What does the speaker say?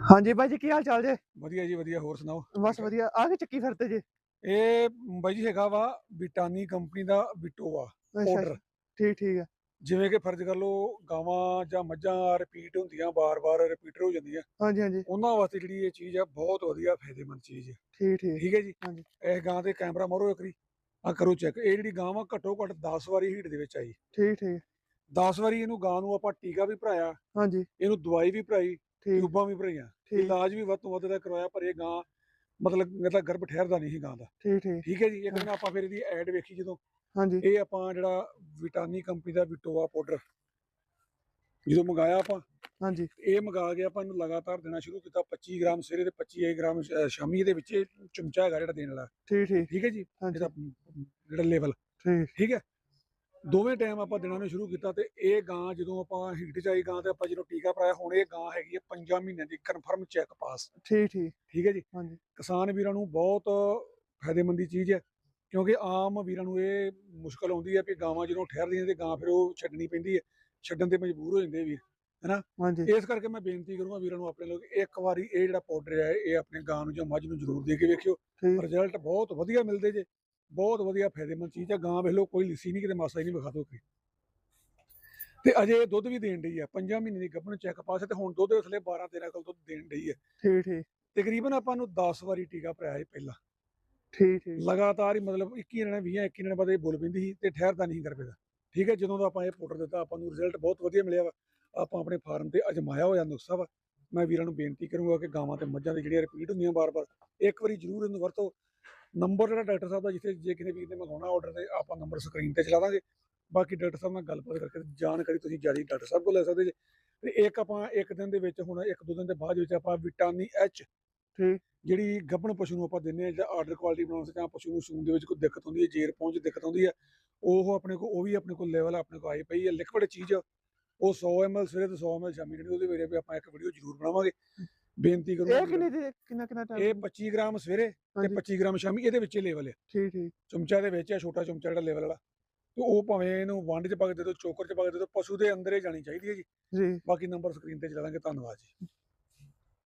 ਹਾਂਜੀ ਬਾਈ ਜੀ ਕੀ ਹਾਲ ਚਾਲ ਜੇ? ਵਧੀਆ ਜੀ ਵਧੀਆ। ਹੋਰ ਸੁਣਾਓ? ਬਸ ਵਧੀਆ। ਆ ਕੇ ਚੱਕੀ ਫਿਰਦੇ ਜੇ? ਇਹ ਬਾਈ ਜੀ ਹੈਗਾ ਵਾ ਬਿਟਾਨੀ ਕੰਪਨੀ ਦਾ ਅੱਛਾ। ਪਾਊਡਰ ਠੀਕ ਠੀਕ ਆ। ਜਿਵੇਂ ਕਿ ਫਰਜ਼ ਕਰ ਲਓ ਗਾਵਾਂ ਜਾਂ ਮੱਝਾਂ ਰਿਪੀਟ ਹੁੰਦੀਆਂ ਬਾਰ-ਬਾਰ ਰਿਪੀਟਰ ਹੋ ਜਾਂਦੀਆਂ। ਹਾਂਜੀ ਹਾਂਜੀ। ਉਹਨਾਂ ਵਾਸਤੇ ਜਿਹੜੀ ਇਹ ਚੀਜ਼ ਆ ਬਹੁਤ ਵਧੀਆ ਫਾਇਦੇਮੰਦ ਚੀਜ਼ ਹੈ ਠੀਕ ਠੀਕ। ਠੀਕ ਹੈ ਜੀ? ਹਾਂਜੀ। ਇਹ ਗਾਂ ਤੇ ਕੈਮਰਾ ਮਾਰੋ ਇੱਕ ਵਾਰੀ। ਆ ਕਰੋ ਚੈੱਕ ਇਹ ਜਿਹੜੀ ਗਾਂ ਵਾ ਘੱਟੋ ਘੱਟ 10 ਵਾਰੀ ਹੀਟ ਦੇ ਵਿੱਚ ਆਈ। ਠੀਕ ਠੀਕ। 10 ਵਾਰੀ ਇਹਨੂੰ ਗਾਂ ਨੂੰ ਆਪਾਂ ਟੀਕਾ ਵੀ ਭਰਾਇਆ। ਹਾਂਜੀ। ਇਹਨੂੰ ਦਵਾਈ ਵੀ ਭਰਾਈ। ਟਿਊਬਾਂ ਵੀ ਭਰਾਈਆਂ ਠੀਕ। ਇਲਾਜ ਵੀ ਵੱਧ ਤੋਂ ਵੱਧ ਦਾ ਕਰਵਾਇਆ ਪਰ ਇਹ ਗਾਂ ਮਤਲਬ ਮਤਲਬ ਗਰਭ ਠਹਿਰਦਾ ਨਹੀਂ ਸੀ ਗਾਂ ਦਾ। ਠੀਕ ਠੀਕ। ਠੀਕ ਹੈ ਜੀ ਇੱਕ ਦਿਨ ਆਪਾਂ ਫਿਰ ਇਹਦੀ ਐਡ ਵੇਖੀ ਜਦੋਂ। ਹਾਂਜੀ। ਇਹ ਆਪਾਂ ਜਿਹੜਾ ਵਿਟਾਨੀ ਕੰਪਨੀ ਦਾ ਵਿਟੋਵਾ ਪਾਊਡਰ ਜਦੋਂ ਮੰਗਾਇਆ ਆਪਾਂ ਹਾਂਜੀ। ਇਹ ਮੰਗਾ ਕੇ ਆਪਾਂ ਇਹਨੂੰ ਲਗਾਤਾਰ ਦੇਣਾ ਸ਼ੁਰੂ ਕੀਤਾ 25 ਗ੍ਰਾਮ ਸਵੇਰੇ ਤੇ 25 ਗ੍ਰਾਮ ਸ਼ਾਮੀ ਇਹਦੇ ਵਿੱਚ ਚਮਚਾ ਹੈਗਾ ਜਿਹੜਾ ਦੇਣ ਵਾਲਾ। ਠੀਕ ਠੀਕ। ਠੀਕ ਹੈ ਜੀ ਇਹਦਾ ਜਿਹੜਾ ਲੈਵਲ ਠੀਕ। ਠੀਕ ਹੈ। ਦੋਵੇਂ ਟਾਈਮ ਆਪਾਂ ਦੇਣਾ ਨੂੰ ਸ਼ੁਰੂ ਕੀਤਾ ਤੇ ਇਹ ਗਾਂ ਜਦੋਂ ਆਪਾਂ ਹੀਟ ਚ ਆਈ ਗਾਂ ਤੇ ਆਪਾਂ ਜਦੋਂ ਟੀਕਾ ਭਰਾਇਆ ਹੁਣ ਇਹ ਗਾਂ ਹੈਗੀ ਹੈ 5 ਮਹੀਨਿਆਂ ਦੀ ਕਨਫਰਮ ਚੈੱਕ ਪਾਸ ਠੀਕ ਠੀਕ। ਠੀਕ ਹੈ ਜੀ? ਹਾਂਜੀ। ਕਿਸਾਨ ਵੀਰਾਂ ਨੂੰ ਬਹੁਤ ਫਾਇਦੇਮੰਦੀ ਚੀਜ਼ ਹੈ ਕਿਉਂਕਿ ਆਮ ਵੀਰਾਂ ਨੂੰ ਇਹ ਮੁਸ਼ਕਲ ਆਉਂਦੀ ਹੈ ਕਿ ਗਾਵਾਂ ਜਦੋਂ ਠਹਿਰਦੀਆਂ ਤੇ ਗਾਂ ਫਿਰ ਉਹ ਛੱਡਣੀ ਪੈਂਦੀ ਹੈ ਛੱਡਣ ਤੇ ਮਜਬੂਰ ਹੋ ਜਾਂਦੇ ਵੀਰ ਹਾਂਜੀ। ਇਸ ਕਰਕੇ ਮੈਂ ਬੇਨਤੀ ਕਰੂੰਗਾ ਵੀਰਾਂ ਨੂੰ ਆਪਣੇ ਲੋਕ ਇੱਕ ਵਾਰੀ ਇਹ ਜਿਹੜਾ ਪਾਊਡਰ ਹੈ ਇਹ ਆਪਣੇ ਗਾਂ ਨੂੰ ਜਾਂ ਮੱਝ ਨੂੰ ਜ਼ਰੂਰ ਦੇ ਕੇ ਵੇਖਿਓ। ਰਿਜ਼ਲਟ ਬਹੁਤ ਵਧੀਆ ਮਿਲਦੇ ਜੇ। ਬਹੁਤ ਵਧੀਆ ਫਾਇਦੇਮੰਦ ਚੀਜ਼ ਹੈ ਗਾਂ ਵੇਖ ਲਓ ਕੋਈ ਲਿੱਸੀ ਨਹੀਂ ਕਿਤੇ ਮਾਸਾ ਹੀ ਨਹੀਂ ਵਿਖਾ ਦੋ ਕੋਈ। ਤੇ ਅਜੇ ਦੁੱਧ ਵੀ ਦੇਣ ਡਈ ਹੈ 5 ਮਹੀਨੇ ਦੀ ਗੱਭਣ ਚੈੱਕ ਪਾਸ ਤੇ ਹੁਣ ਦੁੱਧ ਥਲੇ 12 13 ਕਿਲੋ ਦੁੱਧ ਦੇਣ ਡਈ ਹੈ ਠੀਕ ਠੀਕ। ਤਕਰੀਬਨ ਆਪਾਂ ਨੂੰ 10 ਵਾਰੀ ਟੀਕਾ ਭਰਾਇਆ ਹੈ ਪਹਿਲਾਂ। ਠੀਕ ਠੀਕ। ਲਗਾਤਾਰ ਹੀ ਮਤਲਬ 21 ਦਿਨਾਂ 20 21 ਦਿਨਾਂ ਬਾਅਦ ਇਹ ਬੁੱਲ ਪੈਂਦੀ ਸੀ ਤੇ ਠਹਿਰਦਾ ਨਹੀਂ ਕਰ ਪੈਦਾ ਠੀਕ ਹੈ ਜਦੋਂ ਦਾ ਆਪਾਂ ਇਹ ਪਾਊਡਰ ਦਿੱਤਾ ਆਪਾਂ ਨੂੰ ਰਿਜ਼ਲਟ ਬਹੁਤ ਵਧੀਆ ਮਿਲਿਆ ਵਾ। ਆਪਾਂ ਆਪਣੇ ਫਾਰਮ ਤੇ ਅਜਮਾਇਆ ਹੋਇਆ ਨੁਸਖਾ ਵਾ। ਮੈਂ ਵੀਰਾਂ ਨੂੰ ਬੇਨਤੀ ਕਰੂੰਗਾ ਕਿ ਗਾਵਾਂ ਤੇ ਮੱਝਾਂ ਦੀ ਜਿਹੜੀਆਂ ਰਿਪੀਟ ਹੁੰਦੀਆਂ ਬਾਰ-ਬਾਰ ਇੱਕ ਵਾਰੀ ਜ਼ਰੂਰ ਇਹਨੂੰ ਵਰਤੋ। ਨੰਬਰ ਜਿਹੜਾ ਡਾਕਟਰ ਸਾਹਿਬ ਦਾ ਜਿੱਥੇ ਜੇ ਕਿਸੇ ਵੀਰ ਨੇ ਮੰਗਾਉਣਾ ਆਰਡਰ ਤੇ ਆਪਾਂ ਨੰਬਰ ਸਕਰੀਨ ਤੇ ਚਲਾ ਦਾਂਗੇ। ਬਾਕੀ ਡਾਕਟਰ ਸਾਹਿਬ ਨਾਲ ਗੱਲਬਾਤ ਕਰਕੇ ਜਾਣਕਾਰੀ ਤੁਸੀਂ ਜ਼ਿਆਦਾ ਡਾਕਟਰ ਸਾਹਿਬ ਕੋਲ ਲੈ ਸਕਦੇ ਜੇ। ਤੇ ਇੱਕ ਆਪਾਂ ਇੱਕ ਦਿਨ ਦੇ ਵਿੱਚ ਹੁਣ ਇੱਕ ਦੋ ਦਿਨ ਦੇ ਬਾਅਦ ਵਿੱਚ ਆਪਾਂ ਵਿਟਾਮਿਨ ਐਚ ਠੀਕ। ਜਿਹੜੀ ਗੱਭਣ ਪਸ਼ੂ ਨੂੰ ਆਪਾਂ ਦਿੰਨੇ ਆ ਜਾਂ ਆਰਡਰ ਕੁਆਲਿਟੀ ਬਣਾਉਣ ਸੇ ਜਾਂ ਪਸ਼ੂ ਨੂੰ ਸੂਣ ਦੇ ਵਿੱਚ ਕੋਈ ਦਿੱਕਤ ਹੁੰਦੀ ਹੈ ਜੇਰ ਪਹੁੰਚ ਦਿੱਕਤ ਹੁੰਦੀ ਹੈ ਉਹ ਆਪਣੇ ਕੋਲ ਉਹ ਵੀ ਆਪਣੇ ਕੋਲ ਲੈਵਲ ਆਪਣੇ ਕੋਲ ਆਈ ਪਈ ਹੈ। ਲਿਕਵਿਡ ਚੀਜ਼ ਉਹ 100 ml ਸਵੇਰੇ ਤੇ 100 ml ਸ਼ਾਮੀ ਜਿਹੜੀ ਉਹਦੇ ਵੇਲੇ ਵੀ ਆਪਾਂ ਇੱਕ ਵੀਡੀਓ ਜ਼ਰੂਰ ਬਣਾਵਾਂਗੇ। ਬੇਨਤੀ ਕਰੂੰਗਾ ਇਹ ਕਿੰਨੇ ਦੀ ਕਿੰਨਾ ਕਿੰਨਾ ਇਹ ਟਾਈਮ 25 ਗ੍ਰਾਮ ਸਵੇਰੇ ਤੇ ਹਾਂਜੀ। 25 ਗ੍ਰਾਮ ਸ਼ਾਮੀ ਇਹਦੇ ਵਿੱਚ ਲੈਵਲ ਹੈ ਠੀਕ ਠੀਕ। ਚਮਚਾ ਦੇ ਵਿੱਚ ਹੈ ਛੋਟਾ ਚਮਚਾ ਜਿਹੜਾ ਲੈਵਲ ਵਾਲਾ। ਤੇ ਉਹ ਭਾਵੇਂ ਇਹਨੂੰ ਵੰਡ ਚ ਪਾ ਕੇ ਦੇ ਦਿਓ ਚੋਕਰ ਚ ਪਾ ਕੇ ਦੇ ਦਿਓ ਪਸ਼ੂ ਦੇ ਅੰਦਰ ਹੀ ਜਾਣੀ ਚਾਹੀਦੀ ਹੈ ਜੀ। ਜੀ। ਬਾਕੀ ਨੰਬਰ ਸਕਰੀਨ ਤੇ ਚਲਾ ਦਾਂਗੇ। ਧੰਨਵਾਦ ਜੀ।